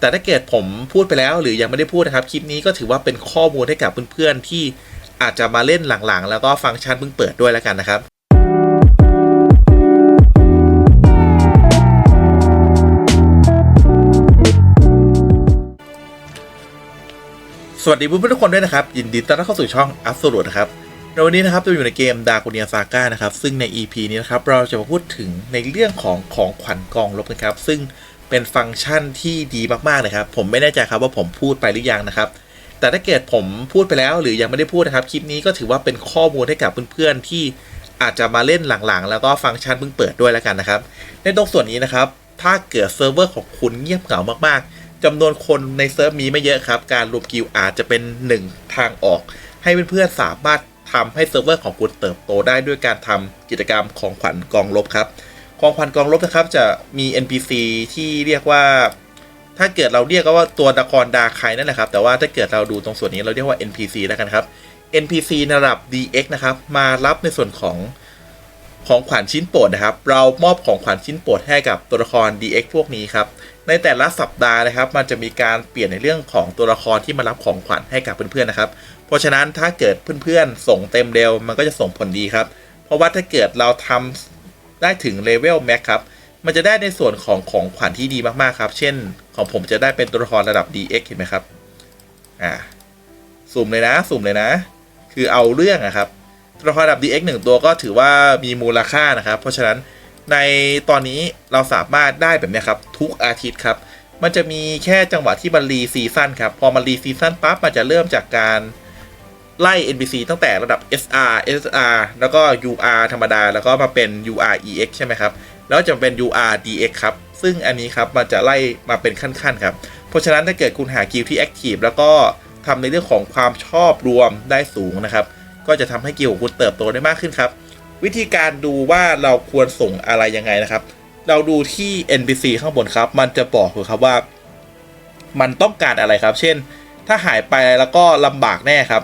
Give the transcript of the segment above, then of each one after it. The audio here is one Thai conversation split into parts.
แต่ถ้าเกิดผมพูดไปแล้วหรือยังไม่ได้พูดนะครับ คลิปนี้ก็ถือว่าเป็นข้อมูลให้กับเพื่อนๆที่อาจจะมาเล่นหลังๆ แล้วก็ฟังก์ชันเพิ่งเปิดด้วยแล้วกันนะครับสวัสดีเพื่อนๆทุกคนด้วยนะครับ ยินดีต้อนรับเข้าสู่ช่อง Absolute นะครับในวันนี้นะครับเราอยู่ในเกม d a r k o n i a Saga นะครับ ซึ่งใน EP นี้นะครับ เราจะมาพูดถึงในเรื่องของของขวัญกองลบนะครับ ซึ่ง เป็นฟังก์ชันที่ดีมากๆนะครับ ผมไม่แน่ใจครับว่าผมพูดไปหรือยังนะครับ แต่ถ้าเกิดผมพูดไปแล้ว หรือยังไม่ได้พูดนะครับ คลิปนี้ก็ถือว่าเป็นข้อมูลให้กับเพื่อนๆที่อาจจะมาเล่นหลังๆ แล้วก็ฟังก์ชันเพิ่งเปิดด้วยแล้วกันนะครับ ในตรงส่วนนี้นะครับ ถ้าเกิดเซิร์ฟเวอร์ของคุณเงียบเหงามากๆจำนวนคนในเซิร์ฟมีไม่เยอะครับ การรวมกิลอาจจะเป็นหนึ่งทางออก ให้เพื่อนๆสามารถทำให้เซิร์ฟเวอร์ของคุณเติบโตได้ด้วยการทำกิจกรรมของขวัญกองลบครับ ของขวัญกองลบนะครับ จะมี NPC ที่เรียกว่า ถ้าเกิดเราเรียกก็ว่าตัวดากรดาใครนั่นแหละครับ แต่ว่าถ้าเกิดเราดูตรงส่วนนี้เราเรียกว่า NPC แล้วกันครับ NPC ในระดับ DX นะครับ มารับในส่วนของของขวัญชิ้นโปรดนะครับ เรามอบของขวัญชิ้นโปรดให้กับตัวละคร DX พวกนี้ครับ ในแต่ละสัปดาห์นะครับ มันจะมีการเปลี่ยนในเรื่องของตัวละครที่มารับของขวัญให้กับเพื่อนๆนะครับ เพราะฉะนั้นถ้าเกิดเพื่อนๆ ส่งเต็มเร็วมันก็จะส่งผลดีครับ เพราะว่าถ้าเกิดเราทำ ได้ถึงเลเวลแม็กครับ มันจะได้ในส่วนของของขวัญที่ดีมากๆครับ เช่นของผมจะได้เป็นตัวละครระดับ DX เห็นไหมครับ อ่า สุ่มเลยนะ สุ่มเลยนะ คือเอาเรื่องอะครับ ตัวละครระดับ DX หนึ่งตัวก็ถือว่ามีมูลค่านะครับ เพราะฉะนั้นในตอนนี้เราสามารถได้แบบนี้ครับ ทุกอาทิตย์ครับ มันจะมีแค่จังหวะที่มันรีซีซั่นครับ พอมันรีซีซั่นปั๊บมันจะเริ่มจากการ ไล่ NPC ตั้งแต่ระดับ SR SR แล้วก็ UR ธรรมดา แล้วก็มาเป็น UR EX ใช่ไหมครับ แล้วจะเป็น UR DX ครับ ซึ่งอันนี้ครับมันจะไล่มาเป็นขั้นๆครับ เพราะฉะนั้นถ้าเกิดคุณหากิลที่แอคทีฟแล้วก็ทำในเรื่องของความชอบรวมได้สูงนะครับ ก็จะทำให้กิลของคุณเติบโตได้มากขึ้นครับ วิธีการดูว่าเราควรส่งอะไรยังไงนะครับ เราดูที่ NPC ข้างบนครับ มันจะบอกเลยครับว่า มันต้องการอะไรครับ เช่น ถ้าหายไปแล้วก็ลำบากแน่ครับ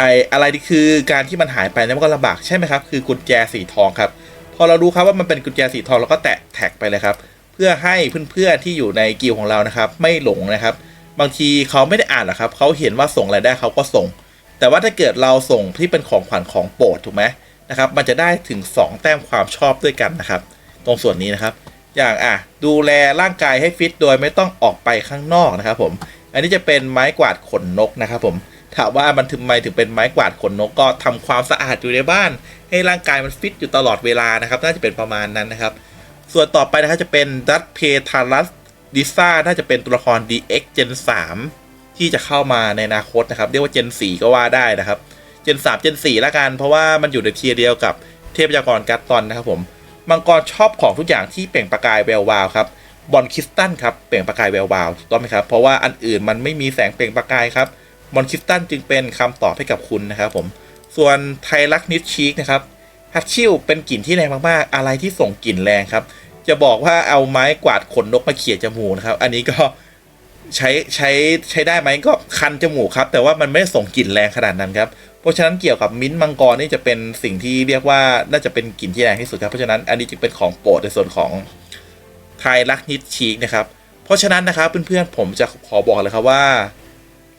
ไออะไรคือการที่มันหายไปนี่ยมันก็ลำบากใช่ไหมครับ คือกุญแจสีทองครับพอเรารู้ครับว่ามันเป็นกุญแจสีทองเราก็แตะแท็กไปเลยครับ เพื่อให้เพื่อนๆที่อยู่ในกิลของเรานะครับ ไม่หลงนะครับ บางทีเขาไม่ได้อ่านหรอกครับเขาเห็นว่าส่งอะไรได้เขาก็ส่ง แต่ว่าถ้าเกิดเราส่งที่เป็นของขวัญของโปรดถูกไหมนะครับ มันจะได้ถึง 2 แต้มความชอบด้วยกันนะครับ ตรงส่วนนี้นะครับ อย่างอะดูแลร่างกายให้ฟิตโดยไม่ต้องออกไปข้างนอกนะครับ ผม อันนี้จะเป็นไม้กวาดขนนกนะครับ ผม ถามว่ามันถึงไมถึงเป็นไม้กวาดขนนกก็ทำความสะอาดอยู่ในบ้าน ให้ร่างกายมันฟิตอยู่ตลอดเวลานะครับ น่าจะเป็นประมาณนั้นนะครับ ส่วนต่อไปนะครับจะเป็นดัตเพทารัสดิซ่าน่าจะเป็นตัวละคร DX Gen 3 ที่จะเข้ามาในอนาคตนะครับ เรียกว่า Gen 4 ก็ว่าได้นะครับ Gen 3 Gen 4ละกันเพราะว่ามันอยู่ในเทียร์เดียวกับเทพยากรกัตตอนนะครับผมมังกรชอบของทุกอย่างที่เปล่งประกายแวววาวครับบอลคริสตันครับเปล่งประกายแวววาวถูกต้องไหมครับเพราะว่าอันอื่นมันไม่มีแสงเปล่งประกายครับ บอลคริสตันจึงเป็นคำตอบให้กับคุณนะครับผมส่วนไทลักนิชชีกนะครับฮัตชิลเป็นกลิ่นที่แรงมากๆ อะไรที่ส่งกลิ่นแรงครับ จะบอกว่าเอาไม้กวาดขนนกมาเขี่ยจมูกนะครับ อันนี้ก็ใช้ใช้ใช้ได้ไหมก็คันจมูกครับ แต่ว่ามันไม่ส่งกลิ่นแรงขนาดนั้นครับ เพราะฉะนั้นเกี่ยวกับมิ้นท์มังกรนี่จะเป็นสิ่งที่เรียกว่าน่าจะเป็นกลิ่นที่แรงที่สุดครับ เพราะฉะนั้นอันนี้จึงเป็นของโปรดในส่วนของไทลักนิชชีกนะครับ เพราะฉะนั้นนะครับเพื่อนๆผมจะขอบอกเลยครับว่า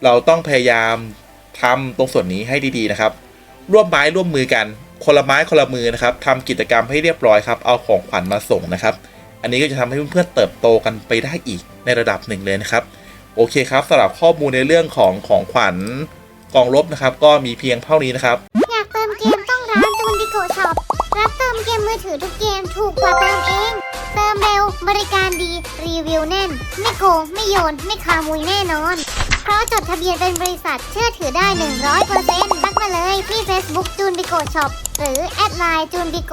เราต้องพยายามทำตรงส่วนนี้ให้ดีๆนะครับ ร่วมไม้ร่วมมือกันคนละไม้คนละมือนะครับทำกิจกรรมให้เรียบร้อยครับ เอาของขวัญมาส่งนะครับ อันนี้ก็จะทำให้เพื่อนๆเติบโตกันไปได้อีกในระดับหนึ่งเลยนะครับ โอเคครับสำหรับข้อมูลในเรื่องของของขวัญกองลบนะครับ ก็มีเพียงเท่านี้นะครับ อยากเติมเกมต้องร้านจูนบิโกช็อปรับเติมเกมมือถือทุกเกมถูกกว่าเติมเอง เติมเร็วบริการดีรีวิวแน่น ไม่โกงไม่โยน ไม่คามุยแน่นอน เพราะจดทะเบียนเป็นบริษัทเชื่อถือได้ 100%ทักมาเลยที่ Facebook จูนบิโกช็อปหรือแอดไลน์จูนบิโก